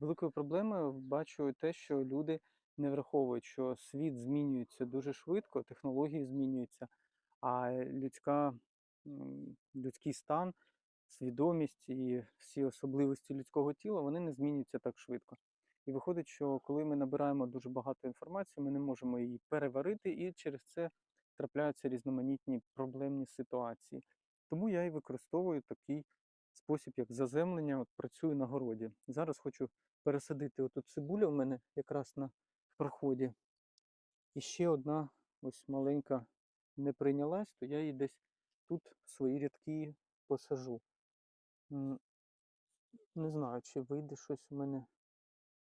Великою проблемою бачу те, що люди не враховують, що світ змінюється дуже швидко, технології змінюються, а людська, людський стан, свідомість і всі особливості людського тіла вони не змінюються так швидко. І виходить, що коли ми набираємо дуже багато інформації, ми не можемо її переварити, і через це трапляються різноманітні проблемні ситуації. Тому я і використовую такий спосіб, як заземлення, от працюю на городі. Зараз хочу пересадити отут цибуля у мене якраз на проході. І ще одна ось маленька не прийнялась, то я її десь тут в свої рядки посажу. Не знаю, чи вийде щось у мене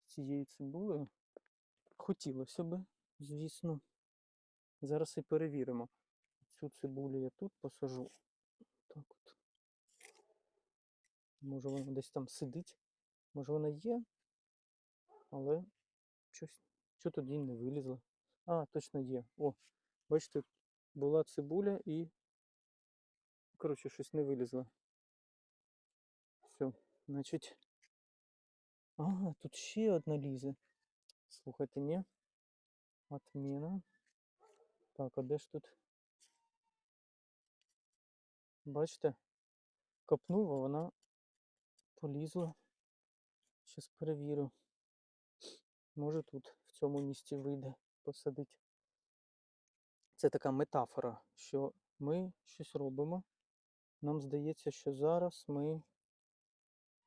з цією цибулею. Хотілося би, звісно. Зараз і перевіримо. Цю цибулю я тут посажу. Так от. Може вона десь там сидить. Може вона є, але щось. Що тоді не вилізло? А, точно є. О, бачите, була цибуля і. Коротше, щось не вилізло. Все, значить. Ага, тут ще одна лізе. Слухайте, ні. Отміна. Так, а де ж тут? Бачите? Копнув, а вона полізла. Щас перевірю. Може тут в цьому місці вийде посадити. Це така метафора, що ми щось робимо. Нам здається, що зараз ми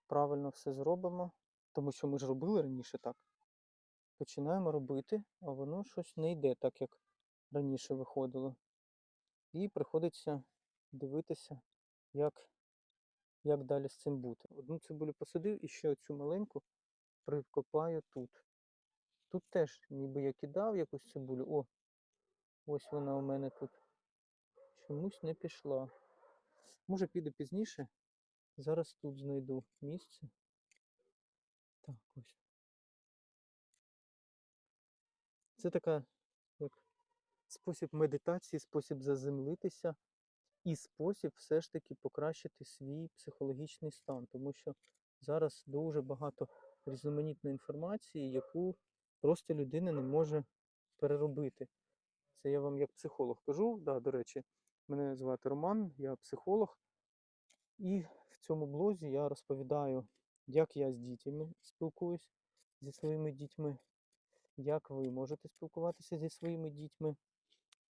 правильно все зробимо, тому що ми ж робили раніше так. Починаємо робити, а воно щось не йде так, як раніше виходило. І приходиться дивитися, як, як далі з цим бути. Одну цибулю посадив і ще оцю маленьку прикопаю тут. Тут теж ніби я кидав якусь цибулю. О, ось вона у мене тут. Чомусь не пішла. Може піде пізніше. Зараз тут знайду місце. Так, ось. Це така як спосіб медитації, спосіб заземлитися і спосіб все ж таки покращити свій психологічний стан, тому що зараз дуже багато різноманітної інформації, яку просто людина не може переробити. Це я вам як психолог кажу. Да, до речі, мене звати Роман, я психолог. І в цьому блозі я розповідаю, як я з дітьми спілкуюсь зі своїми дітьми, як ви можете спілкуватися зі своїми дітьми,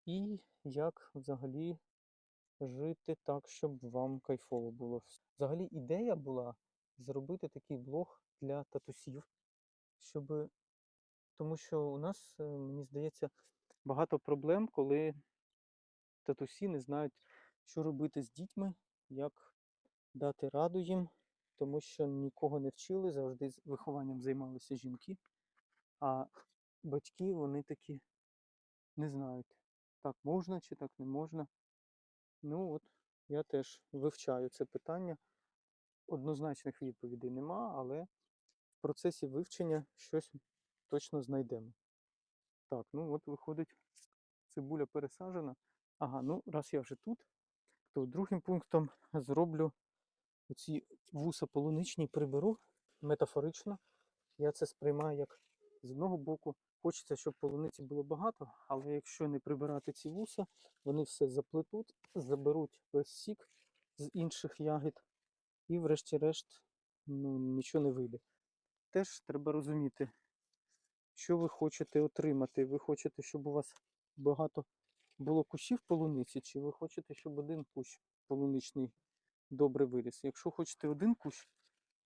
і як взагалі жити так, щоб вам кайфово було. Взагалі ідея була зробити такий блог для татусів, щоб. Тому що у нас, е, мені здається, багато проблем, коли татусі не знають, що робити з дітьми, як дати раду їм, тому що нікого не вчили, завжди вихованням займалися жінки, а батьки вони такі не знають, так можна чи так не можна. Ну от я теж вивчаю це питання. Однозначних відповідей нема, але в процесі вивчення щось точно знайдемо. Так, ну от виходить, цибуля пересаджена. Ага, ну раз я вже тут, то другим пунктом зроблю оці вуса полуничні приберу метафорично. Я це сприймаю як з одного боку. Хочеться, щоб полуниці було багато, але якщо не прибирати ці вуса, вони все заплетуть, заберуть весь сік з інших ягід, і врешті-решт ну, нічого не вийде. Теж треба розуміти, що ви хочете отримати. Ви хочете, щоб у вас багато було кущів полуниці, чи ви хочете, щоб один кущ полуничний добре виріс. Якщо хочете один кущ,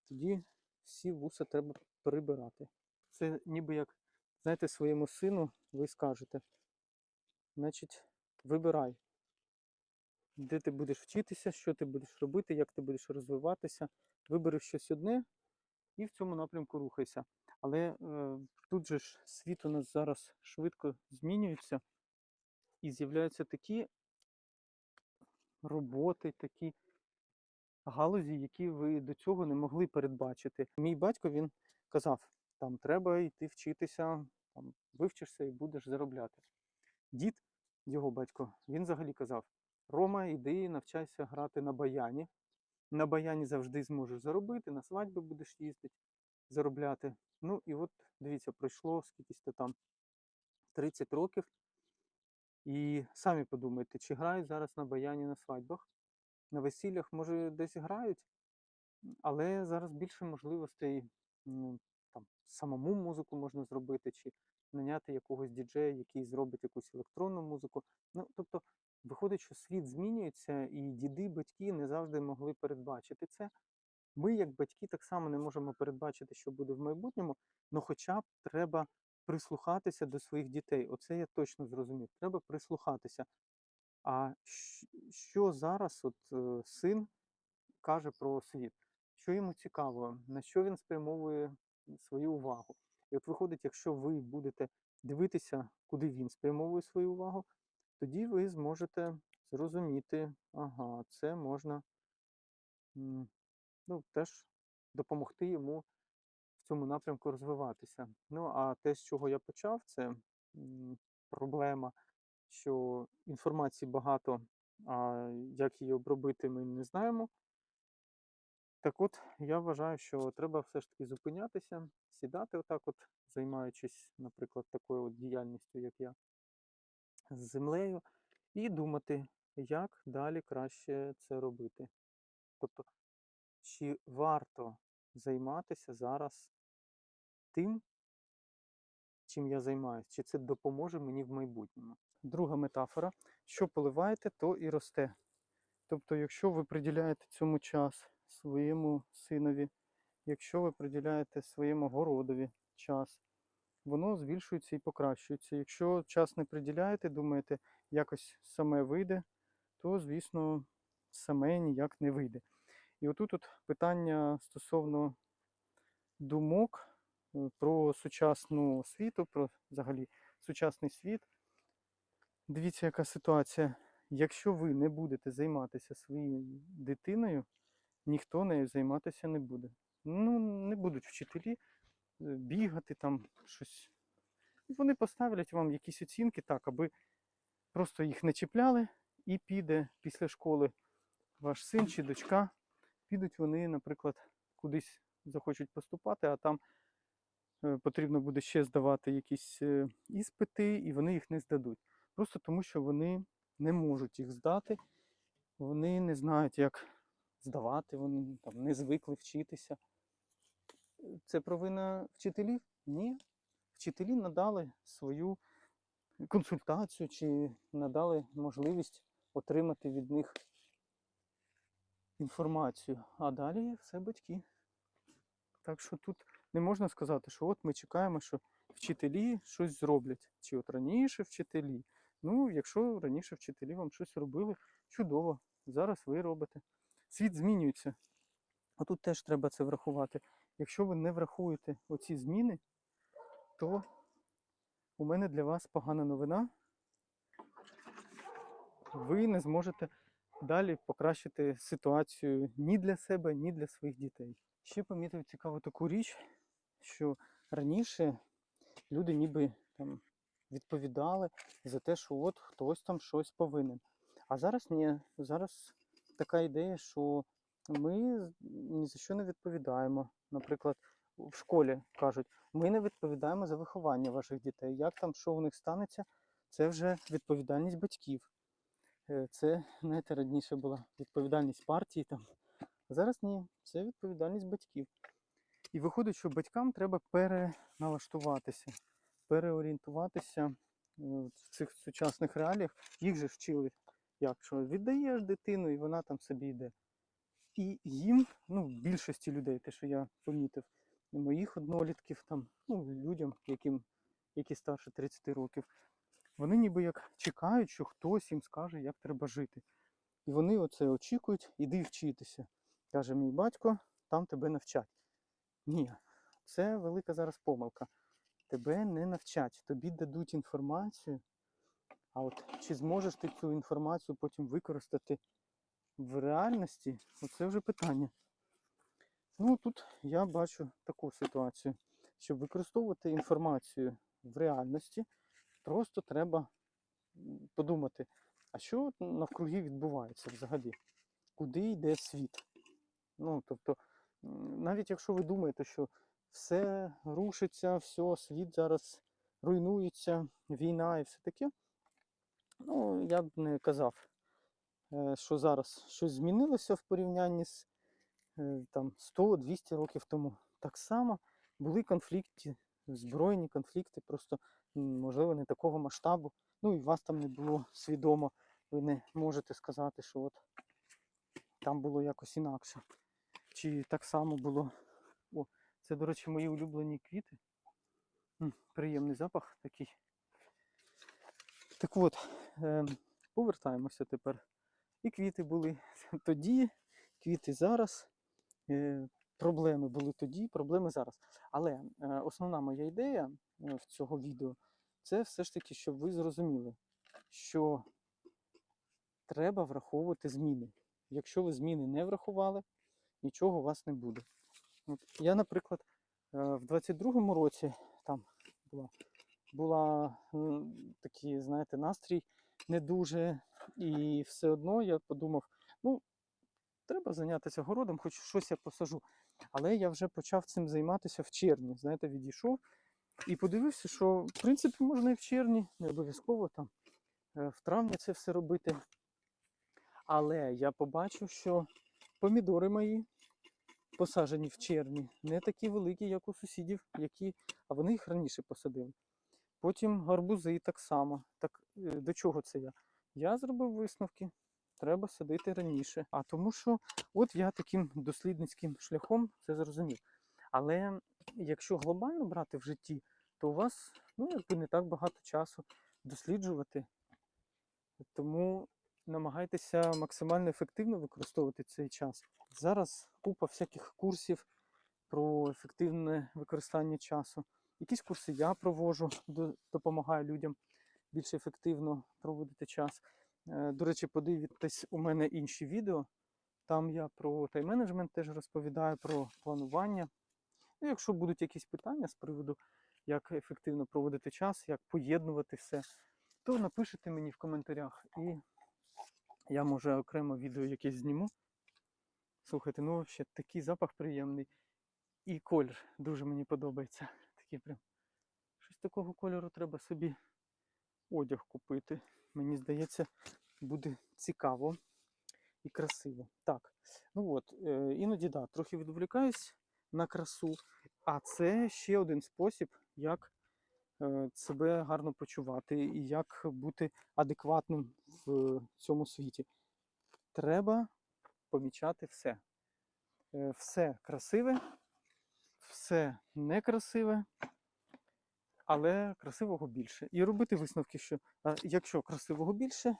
тоді всі вуса треба прибирати. Це ніби як, знаєте, своєму сину ви скажете, значить, вибирай, де ти будеш вчитися, що ти будеш робити, як ти будеш розвиватися. Вибери щось одне і в цьому напрямку рухайся. Але е, тут же ж світ у нас зараз швидко змінюється і з'являються такі роботи, такі галузі, які ви до цього не могли передбачити. Мій батько він казав, там треба йти вчитися, там вивчишся і будеш заробляти. Дід, його батько, він взагалі казав: Рома, іди навчайся грати на баяні. На баяні завжди зможеш заробити, на свадьби будеш їздити. заробляти. Ну і от дивіться, пройшло скількись то там 30 років. І самі подумайте, чи грають зараз на баяні на свадьбах, на весіллях, може, десь грають, але зараз більше можливостей ну, там, самому музику можна зробити, чи наняти якогось діджея, який зробить якусь електронну музику. Ну, тобто, виходить, що світ змінюється, і діди, батьки не завжди могли передбачити це. Ми, як батьки, так само не можемо передбачити, що буде в майбутньому, але хоча б треба прислухатися до своїх дітей. Оце я точно зрозумів. Треба прислухатися. А що зараз от е, син каже про світ? Що йому цікаво, на що він спрямовує свою увагу? І от виходить, якщо ви будете дивитися, куди він спрямовує свою увагу, тоді ви зможете зрозуміти, ага, це можна ну, теж допомогти йому в цьому напрямку розвиватися. Ну, а те, з чого я почав, це проблема, що інформації багато, а як її обробити, ми не знаємо. Так от, я вважаю, що треба все ж таки зупинятися, сідати отак, от, займаючись, наприклад, такою от діяльністю, як я, з землею, і думати, як далі краще це робити. Тобто, чи варто займатися зараз тим, чим я займаюся, чи це допоможе мені в майбутньому. Друга метафора: що поливаєте, то і росте. Тобто, якщо ви приділяєте цьому час своєму синові, якщо ви приділяєте своєму городові час, воно збільшується і покращується. Якщо час не приділяєте, думаєте, якось саме вийде, то, звісно, саме ніяк не вийде. І отут от питання стосовно думок е, про сучасну освіту, про взагалі сучасний світ. Дивіться, яка ситуація. Якщо ви не будете займатися своєю дитиною, ніхто нею займатися не буде. Ну, не будуть вчителі е, бігати там щось. Вони поставлять вам якісь оцінки так, аби просто їх не чіпляли, і піде після школи ваш син чи дочка. Підуть вони, наприклад, кудись захочуть поступати, а там е, потрібно буде ще здавати якісь е, іспити, і вони їх не здадуть. Просто тому, що вони не можуть їх здати, вони не знають, як здавати, вони там не звикли вчитися. Це провина вчителів? Ні. Вчителі надали свою консультацію чи надали можливість отримати від них інформацію. А далі все батьки. Так що тут не можна сказати, що от ми чекаємо, що вчителі щось зроблять. Чи от раніше вчителі. Ну, якщо раніше вчителі вам щось робили, чудово. Зараз ви робите. Світ змінюється. А тут теж треба це врахувати. Якщо ви не врахуєте оці зміни, то у мене для вас погана новина. Ви не зможете далі покращити ситуацію ні для себе, ні для своїх дітей. Ще помітив цікаву таку річ, що раніше люди ніби там відповідали за те, що от хтось там щось повинен. А зараз ні. Зараз така ідея, що ми ні за що не відповідаємо. Наприклад, в школі кажуть, ми не відповідаємо за виховання ваших дітей. Як там, що у них станеться, це вже відповідальність батьків. Е, Це, знаєте, раніше була відповідальність партії там. А зараз ні, це відповідальність батьків. І виходить, що батькам треба переналаштуватися, переорієнтуватися е, в цих сучасних реаліях. Їх же вчили, як що віддаєш дитину, і вона там собі йде. І їм, ну, більшості людей, те, що я помітив, моїх однолітків, там, ну, людям, яким, які старше 30 років, вони ніби як чекають, що хтось їм скаже, як треба жити. І вони оце очікують, іди вчитися. Каже мій батько, там тебе навчать. Ні, це велика зараз помилка. Тебе не навчать, тобі дадуть інформацію. А от чи зможеш ти цю інформацію потім використати в реальності, оце вже питання. Ну тут я бачу таку ситуацію. Щоб використовувати інформацію в реальності, просто треба подумати, а що навкруги відбувається взагалі? Куди йде світ? Ну, тобто, навіть якщо ви думаєте, що все рушиться, все, світ зараз руйнується, війна і все таке. Ну, я б не казав, е, що зараз щось змінилося в порівнянні з е, там 100-200 років тому. Так само були конфлікти, збройні конфлікти, просто можливо не такого масштабу. Ну і вас там не було свідомо. Ви не можете сказати, що от там було якось інакше. Чи так само було. О, це, до речі, мої улюблені квіти. М, Приємний запах такий. Так от, повертаємося тепер. І квіти були тоді, квіти зараз. Е, проблеми були тоді, проблеми зараз. Але е, основна моя ідея е, в цього відео це все ж таки, щоб ви зрозуміли, що треба враховувати зміни. Якщо ви зміни не врахували, нічого у вас не буде. От я, наприклад, е, в 22-му році там була, була м, такий, знаєте, настрій не дуже, і все одно я подумав, ну, треба зайнятися городом, хоч щось я посажу. Але я вже почав цим займатися в червні. Знаєте, відійшов і подивився, що в принципі можна і в червні, не обов'язково там е, в травні це все робити. Але я побачив, що помідори мої посаджені в червні, не такі великі, як у сусідів, які, а вони їх раніше посадили. Потім гарбузи так само. Так е, до чого це я? Я зробив висновки. Треба садити раніше. А тому що от я таким дослідницьким шляхом це зрозумів. Але якщо глобально брати в житті, то у вас ну, якби не так багато часу досліджувати. Тому намагайтеся максимально ефективно використовувати цей час. Зараз купа всяких курсів про ефективне використання часу. Якісь курси я проводжу, до- допомагаю людям більш ефективно проводити час. Е, До речі, подивіться у мене інші відео. Там я про тайм-менеджмент теж розповідаю, про планування. Ну, якщо будуть якісь питання з приводу, як ефективно проводити час, як поєднувати все, то напишіть мені в коментарях. І я може окремо відео якесь зніму. Слухайте, ну ще такий запах приємний. І колір дуже мені подобається. Такий прям. Щось такого кольору треба собі одяг купити. Мені здається, буде цікаво і красиво. Так, ну от, е, іноді да, трохи відволікаюсь на красу, а це ще один спосіб, як е, себе гарно почувати і як бути адекватним в цьому світі. Треба помічати все. Е, Все красиве, все некрасиве, але красивого більше. І робити висновки, що якщо красивого більше,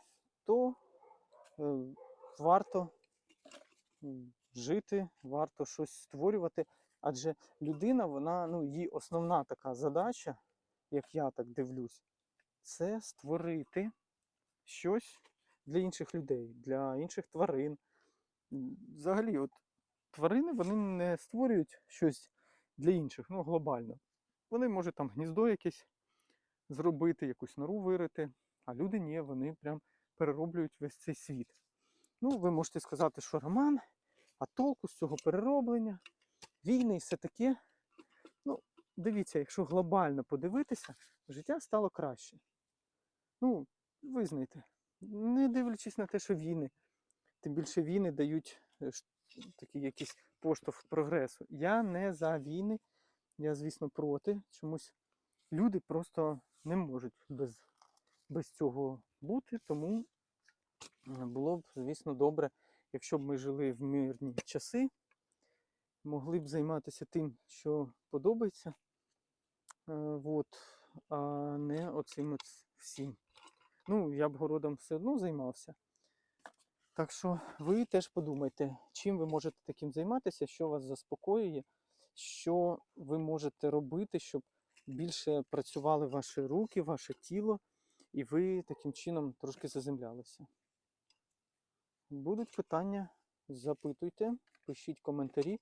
то е, варто жити, варто щось створювати. Адже людина, вона, ну, її основна така задача, як я так дивлюсь, це створити щось для інших людей, для інших тварин. Взагалі, от тварини вони не створюють щось для інших, ну, глобально. Вони можуть там гніздо якесь зробити, якусь нору вирити, а люди ні, вони прям перероблюють весь цей світ. Ну, ви можете сказати, що роман, а толку з цього перероблення, війни і все таке. Ну, дивіться, якщо глобально подивитися, життя стало краще. Ну, визнайте, не дивлячись на те, що війни, тим більше війни дають е, такий якийсь поштовх прогресу. Я не за війни, я, звісно, проти. Чомусь люди просто не можуть без, без цього бути, тому було б, звісно, добре, якщо б ми жили в мирні часи, могли б займатися тим, що подобається, е, от, а не оцим всім. Ну, я б городом все одно займався. Так що ви теж подумайте, чим ви можете таким займатися, що вас заспокоює, що ви можете робити, щоб більше працювали ваші руки, ваше тіло, і ви таким чином трошки заземлялися. Будуть питання, запитуйте, пишіть коментарі.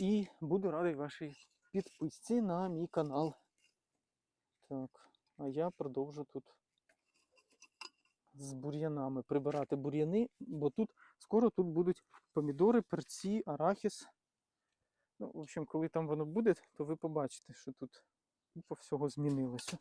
І буду радий вашій підписці на мій канал. Так, а я продовжу тут з бур'янами прибирати бур'яни, бо тут скоро тут будуть помідори, перці, арахіс. Ну, в общем, коли там воно буде, то ви побачите, що тут купа всього змінилося.